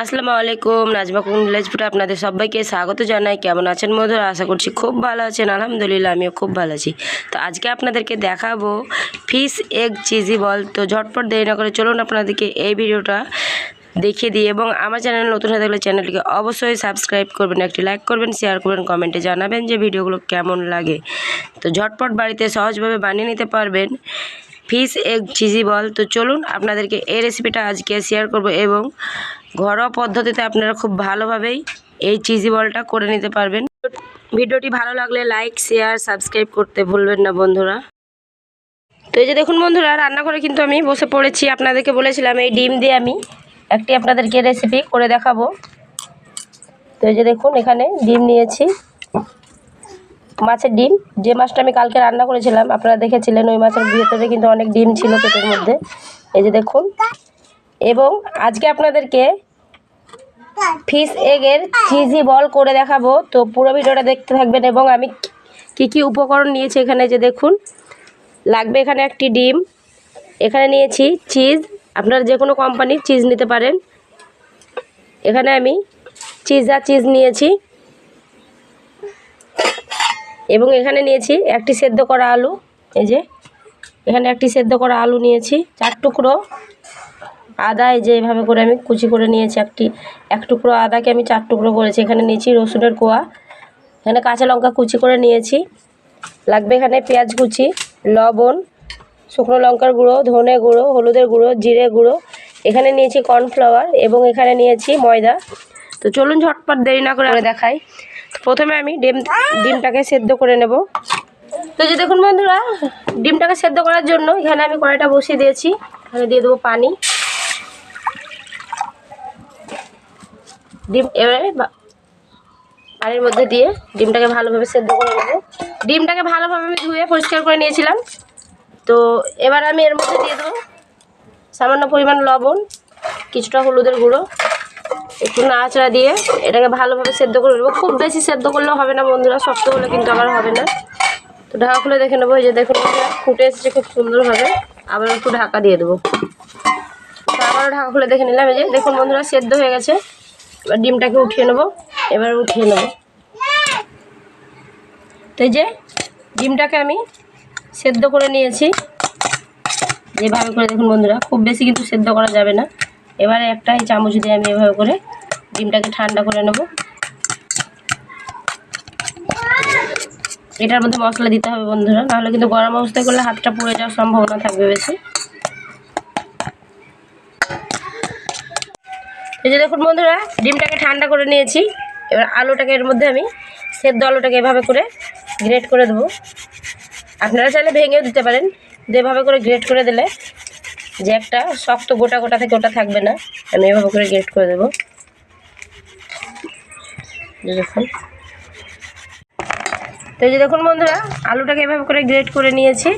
আসসালামু আলাইকুম নাজমা ফুটে আপনাদের সবাইকে স্বাগত জানাই। কেমন আছেন মধুর আশা করছি খুব ভালো আছেন। আলহামদুলিল্লাহ, আমিও খুব ভালো আছি। তো আজকে আপনাদেরকে দেখাবো ফিশ, এগ, চিজি বল। তো ঝটপট দেরি না করে চলুন আপনাদেরকে এই ভিডিওটা দেখিয়ে দিই এবং আমার চ্যানেল নতুন হয়ে থাকলে চ্যানেলটিকে অবশ্যই সাবস্ক্রাইব করবেন, একটি লাইক করবেন, শেয়ার করবেন, কমেন্টে জানাবেন যে ভিডিওগুলো কেমন লাগে। তো ঝটপট বাড়িতে সহজভাবে বানিয়ে নিতে পারবেন ফিশ, এগ, চিজি বল। তো চলুন আপনাদেরকে এই রেসিপিটা আজকে শেয়ার করব এবং ঘরোয়া পদ্ধতিতে আপনারা খুব ভালোভাবেই এই চিজি বলটা করে নিতে পারবেন। ভিডিওটি ভালো লাগলে লাইক শেয়ার সাবস্ক্রাইব করতে ভুলবেন না বন্ধুরা। তো এই যে দেখুন বন্ধুরা রান্না করে কিন্তু আমি বসে পড়েছি। আপনাদেরকে বলেছিলাম, এই ডিম দিয়ে আমি একটি আপনাদেরকে রেসিপি করে দেখাবো। তো এই যে দেখুন, এখানে ডিম নিয়েছি। মাছের ডিম। যে মাছটা আমি কালকে রান্না করেছিলাম, আপনারা দেখেছিলেন, ওই মাছের ভিতরে কিন্তু অনেক ডিম ছিল পেটের মধ্যে। এই যে দেখুন। এবং আজকে আপনাদেরকে ফিশ এগের চিজি বল করে দেখাবো। তো পুরো ভিডিওটা দেখতে থাকবেন এবং আমি কি কি উপকরণ নিয়েছি এখানে যে দেখুন। লাগবে এখানে একটি ডিম। এখানে নিয়েছি চিজ। আপনারা যে কোনো কোম্পানির চিজ নিতে পারেন। এখানে আমি চিজা চিজ নিয়েছি। এবং এখানে নিয়েছি একটি সেদ্ধ করা আলু। এই যে, এখানে একটি সেদ্ধ করা আলু নিয়েছি। চার টুকরো আদা এই যে এইভাবে করে আমি কুচি করে নিয়েছি একটি, এক টুকরো আদাকে আমি চার টুকরো করেছি। এখানে নিয়েছি রসুনের কোয়া, এখানে কাঁচা লঙ্কা কুচি করে নিয়েছি। লাগবে এখানে পেঁয়াজ কুচি, লবণ, শুকনো লঙ্কার গুঁড়ো, ধনে গুঁড়ো, হলুদের গুঁড়ো, জিরে গুঁড়ো। এখানে নিয়েছি কর্নফ্লাওয়ার এবং এখানে নিয়েছি ময়দা। তো চলুন ঝটপট দেরি না করে দেখাই। প্রথমে আমি ডিম, ডিমটাকে সেদ্ধ করে নেব। তো যে দেখুন বন্ধুরা, ডিমটাকে সেদ্ধ করার জন্য এখানে আমি কড়াইটা বসিয়ে দিয়েছি। এখানে দিয়ে দেবো পানি। ডিম, এবারে পানির মধ্যে দিয়ে ডিমটাকে ভালোভাবে সেদ্ধ করে নেব। ডিমটাকে ভালোভাবে আমি ধুয়ে পরিষ্কার করে নিয়েছিলাম। তো এবার আমি এর মধ্যে দিয়ে দেবো সামান্য পরিমাণ লবণ, কিছুটা হলুদের গুঁড়ো, একটু নাড়াচাড়া দিয়ে এটাকে ভালোভাবে সেদ্ধ করে নেব। খুব বেশি সেদ্ধ করলেও হবে না বন্ধুরা, শক্ত হলে কিন্তু আবার হবে না। তো ঢাকা খুলে দেখে নেব, এই যে দেখুন ফুটে এসেছে খুব সুন্দরভাবে। আবার একটু ঢাকা দিয়ে দেবো। আবারও ঢাকা খুলে দেখে নিলাম, এই যে দেখুন বন্ধুরা, সেদ্ধ হয়ে গেছে। ডিমটাকে উঠিয়ে নেব। এবার উঠিয়ে নেব। তো যে ডিমটাকে আমি সেদ্ধ করে নিয়েছি। যেভাবে করে দেখুন বন্ধুরা, খুব বেশি কিন্তু সেদ্ধ করা যাবে না। এবারে একটাই চামচ দিয়ে আমি এভাবে করে ডিমটাকে ঠান্ডা করে নেব। এটার মধ্যে মশলা দিতে হবে বন্ধুরা, নাহলে কিন্তু গরম অবস্থায় করলে হাতটা পুড়ে যাওয়ার সম্ভাবনা থাকবে বেশি। এই যে দেখুন বন্ধুরা, ডিমটাকে ঠান্ডা করে নিয়েছি। এবার আলুটাকে এর মধ্যে আমি সেদ্ধ আলুটাকে এভাবে করে গ্রেট করে দেবো। আপনারা চাইলে ভেঙেও দিতে পারেন যেভাবে করে গ্রেট করে দিলে যে একটা শক্ত গোটা গোটা থেকে ওটা থাকবে না, আমি এভাবে করে গ্রেট করে দেবো। দেখুন। তো এই যে দেখুন বন্ধুরা, আলুটাকে এভাবে করে গ্রেট করে নিয়েছি।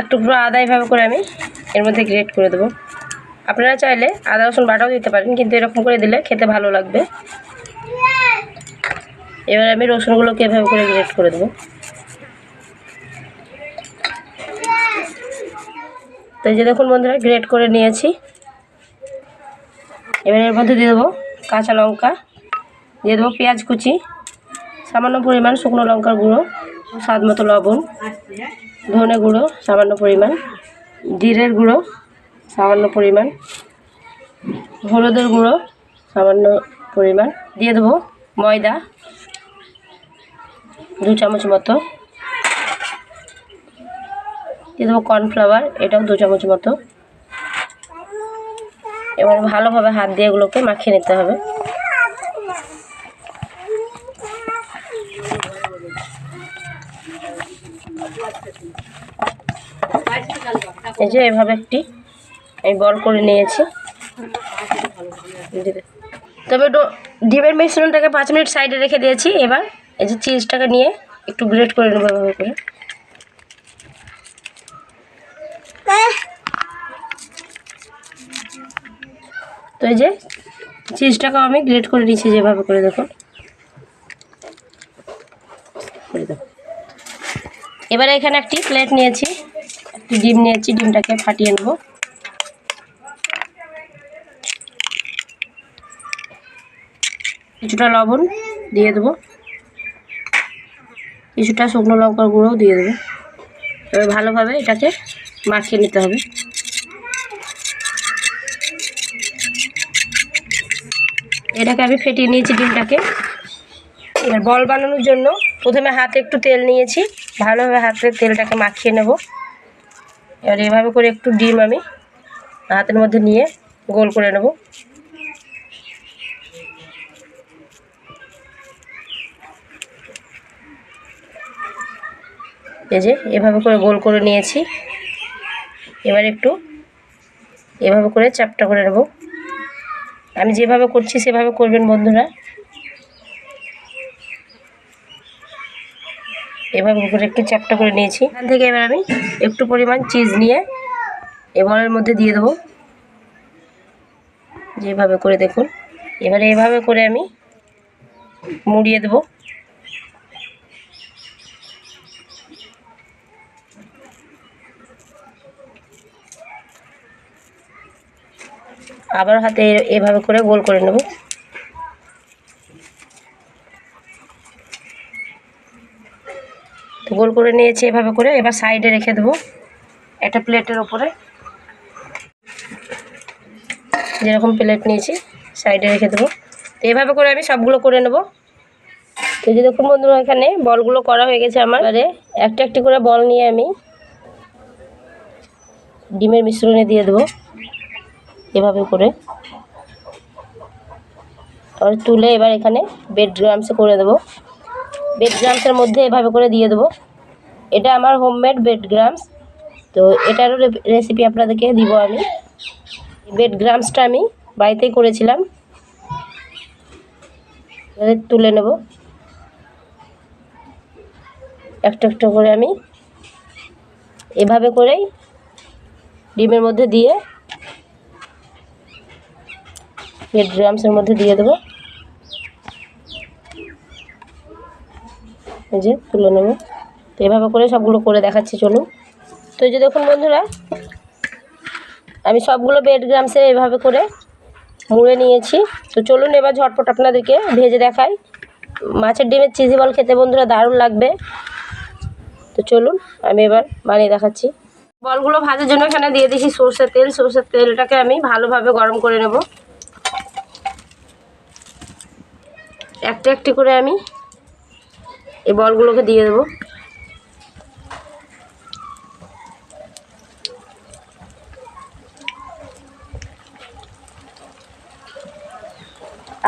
এক টুকরো আদা এভাবে করে আমি এর মধ্যে গ্রেট করে দেবো। আপনারা চাইলে আদা, রসুন বাটাও দিতে পারেন, কিন্তু এরকম করে দিলে খেতে ভালো লাগবে। এবার আমি রসুনগুলোকে এভাবে করে গ্রেট করে দেবো। তো এই যে দেখুন বন্ধুরা, গ্রেট করে নিয়েছি। এবার এর মধ্যে দিয়ে দেবো কাঁচা লঙ্কা, দিয়ে দেবো পেঁয়াজ কুচি, সামান্য পরিমাণ শুকনো লঙ্কার গুঁড়ো, স্বাদ মতো লবণ, ধনে গুঁড়ো, সামান্য পরিমাণ, জিরের গুঁড়ো সামান্য পরিমাণ। হলুদের গুঁড়ো সামান্য পরিমাণ। দিয়ে দেবো ময়দা, দু চামচ মতো। দিয়ে দেবো কর্নফ্লাওয়ার, এটাও দু চামচ মতো। এবার ভালোভাবে হাত দিয়ে এগুলোকে মাখিয়ে নিতে হবে। এই যে এভাবে একটি আমি বল করে নিয়েছি। তবে ডিমের মিশ্রণটাকে পাঁচ মিনিট সাইডে রেখে দিয়েছি। এবার এই যে চিজটাকে নিয়ে একটু গ্রেট করে নেব এভাবে করে। তো এই যে চিজটাকেও আমি গ্রেট করে নিয়েছি যেভাবে করে দেখুন। এবারে এখানে একটি প্লেট নিয়েছি। একটি ডিম নিয়েছি। ডিমটাকে ফাটিয়ে নেব। কিছুটা লবণ দিয়ে দেবো। কিছুটা শুকনো লঙ্কার গুঁড়োও দিয়ে দেবো। এবার ভালোভাবে এটাকে মাখিয়ে নিতে হবে। এটাকে আমি ফেটিয়ে নিয়েছি ডিমটাকে। এবার বল বানানোর জন্য প্রথমে হাতে একটু তেল নিয়েছি। ভালোভাবে হাতে তেলটাকে মাখিয়ে নেব। এবার এভাবে করে একটু ডিম আমি হাতের মধ্যে নিয়ে গোল করে নেব। এই যে, এভাবে করে গোল করে নিয়েছি। এবার একটু এভাবে করে চাপটা করে নেব। আমি যেভাবে করছি, সেভাবে করবেন বন্ধুরা। এভাবে করে একটু চাপটা করে নিয়েছি। এখান থেকে এবার আমি একটু পরিমাণ চিজ নিয়ে এ বলের মধ্যে দিয়ে দেবো। যেভাবে করে দেখুন। এবারে এভাবে করে আমি মুড়িয়ে দেবো। আবার হাতে এভাবে করে গোল করে নেব। তো গোল করে নিয়েছি এভাবে করে। এবার সাইডে রেখে দেবো একটা প্লেটের ওপরে যেরকম প্লেট নিয়েছি, সাইডে রেখে দেবো। তো এভাবে করে আমি সবগুলো করে নেব। তো যে দেখুন বন্ধুরা, এখানে বলগুলো করা হয়ে গেছে আমার। আরে একটা একটি করে বল নিয়ে আমি ডিমের মিশ্রণে দিয়ে দেবো। এভাবে করে। আর তুলে এবার এখানে বেড গ্রামসে করে দেবো। বেড গ্রামসের মধ্যে এভাবে করে দিয়ে দেবো। এটা আমার হোমমেড বেড গ্রামস তো এটারও রেসিপি আপনাদেরকে দিব আমি। বেড গ্রামসটা আমি বাড়িতেই করেছিলাম। তুলে নেব। একটা একটা করে আমি এভাবে করেই ডিমের মধ্যে দিয়ে বেড গ্রামসের মধ্যে দিয়ে দেবো। এই যে তুলে নেব। তো এভাবে করে সবগুলো করে দেখাচ্ছি, চলুন। তো এই যে দেখুন বন্ধুরা, আমি সবগুলো বেড গ্রামসে এভাবে করে মুড়ে নিয়েছি। তো চলুন এবার ঝটপট আপনাদেরকে ভেজে দেখাই। মাছের ডিমের চিজি বল খেতে বন্ধুরা দারুণ লাগবে। তো চলুন, আমি এবার বানিয়ে দেখাচ্ছি। বলগুলো ভাজার জন্য এখানে দিয়ে দিয়েছি সর্ষের তেল। সর্ষের তেলটাকে আমি ভালোভাবে গরম করে নেব। একটা একটি করে আমি এই বলগুলোকে দিয়ে দেবো।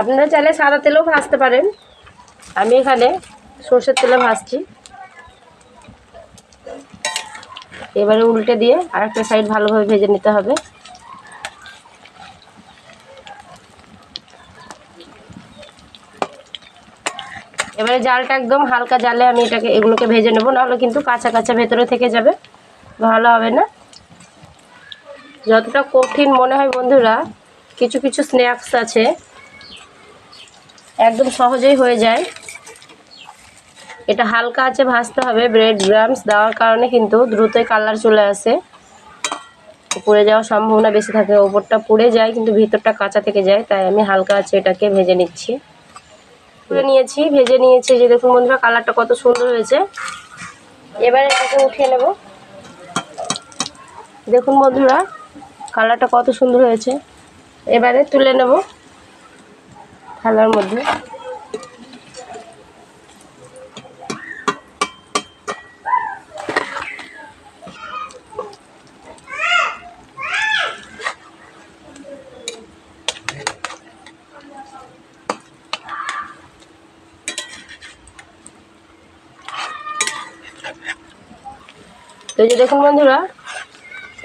আপনারা চাইলে সাদা তেলেও ভাজতে পারেন। আমি এখানে সর্ষের তেলে ভাজছি। এবারে উল্টে দিয়ে আরেকটা সাইড ভালোভাবে ভেজে নিতে হবে। এবারে জালটা একদম হালকা জালে আমি এটাকে, এগুলোকে ভেজে নেব, নাহলে কিন্তু কাঁচা কাঁচা ভেতরে থেকে যাবে। ভালো হবে না? যতটা কঠিন মনে হয় বন্ধুরা, কিছু কিছু স্ন্যাক্স আছে, একদম সহজেই হয়ে যায়। এটা হালকা আছে ভাজতে হবে ব্রেড গ্রামস দেওয়ার কারণে কিন্তু দ্রুতই কালার চলে আসে। পুড়ে যাওয়ার সম্ভাবনা বেশি থাকে, ওপরটা পুড়ে যায়, কিন্তু ভিতরটা কাঁচা থেকে যায়, তাই আমি হালকা আছে এটাকে ভেজে নিচ্ছি। তুলে নিয়েছি, ভেজে নিয়েছি, যে দেখুন বন্ধুরা, কালারটা কত সুন্দর হয়েছে। এবারে এটাকে উঠিয়ে নেব। দেখুন বন্ধুরা, কালারটা কত সুন্দর হয়েছে। এবারে তুলে নেব থালার মধ্যে। এই যে দেখুন বন্ধুরা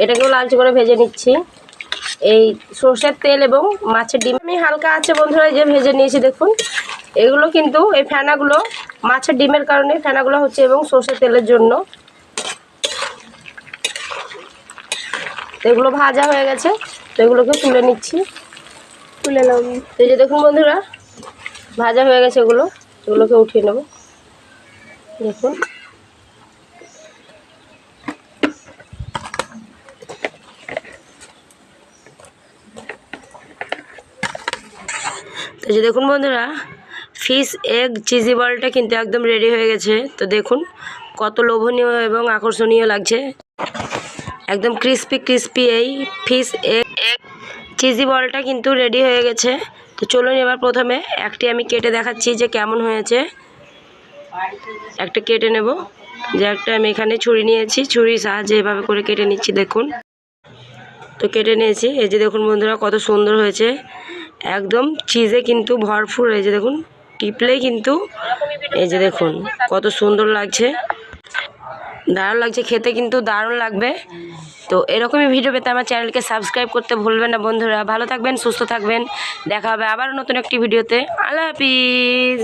এটাকেও লালচে করে ভেজে নিচ্ছি। এই সর্ষের তেল এবং মাছের ডিম আমি হালকা আছে বন্ধুরা এই যে ভেজে নিয়েছি দেখুন। এগুলো কিন্তু এই ফেনাগুলো মাছের ডিমের কারণে ফেনাগুলো হচ্ছে এবং সর্ষের তেলের জন্য। এগুলো ভাজা হয়ে গেছে তো এগুলোকে তুলে নিচ্ছি। তুলে নাম তো এই যে দেখুন বন্ধুরা ভাজা হয়ে গেছে এগুলো এগুলোকে উঠিয়ে নেব। দেখুন। তো যে দেখুন বন্ধুরা ফিশ এগ চিজি বলটা কিন্তু একদম রেডি হয়ে গেছে। তো দেখুন কত লোভনীয় এবং আকর্ষণীয় লাগছে। একদম ক্রিস্পি ক্রিস্পি এই ফিশ এগ চিজি বলটা কিন্তু রেডি হয়ে গেছে। তো চলুন এবার প্রথমে একটি আমি কেটে দেখাচ্ছি যে কেমন হয়েছে। একটা কেটে নেব। যে একটা আমি এখানে ছুরি নিয়েছি, ছুরির সাহায্যে এভাবে করে কেটে নিচ্ছি, দেখুন। তো কেটে নিয়েছি। এই যে দেখুন বন্ধুরা, কত সুন্দর হয়েছে। একদম চিজে কিন্তু ভরপুর এই যে দেখুন, টিপলেই কিন্তু এই যে দেখুন, কত সুন্দর লাগছে। দারুণ লাগছে, খেতে কিন্তু দারুণ লাগবে। তো এরকমই ভিডিও পেতে আমার চ্যানেলকে সাবস্ক্রাইব করতে ভুলবেন না বন্ধুরা। ভালো থাকবেন, সুস্থ থাকবেন। দেখা হবে আবার নতুন একটি ভিডিওতে আল্লাহ হাফিজ!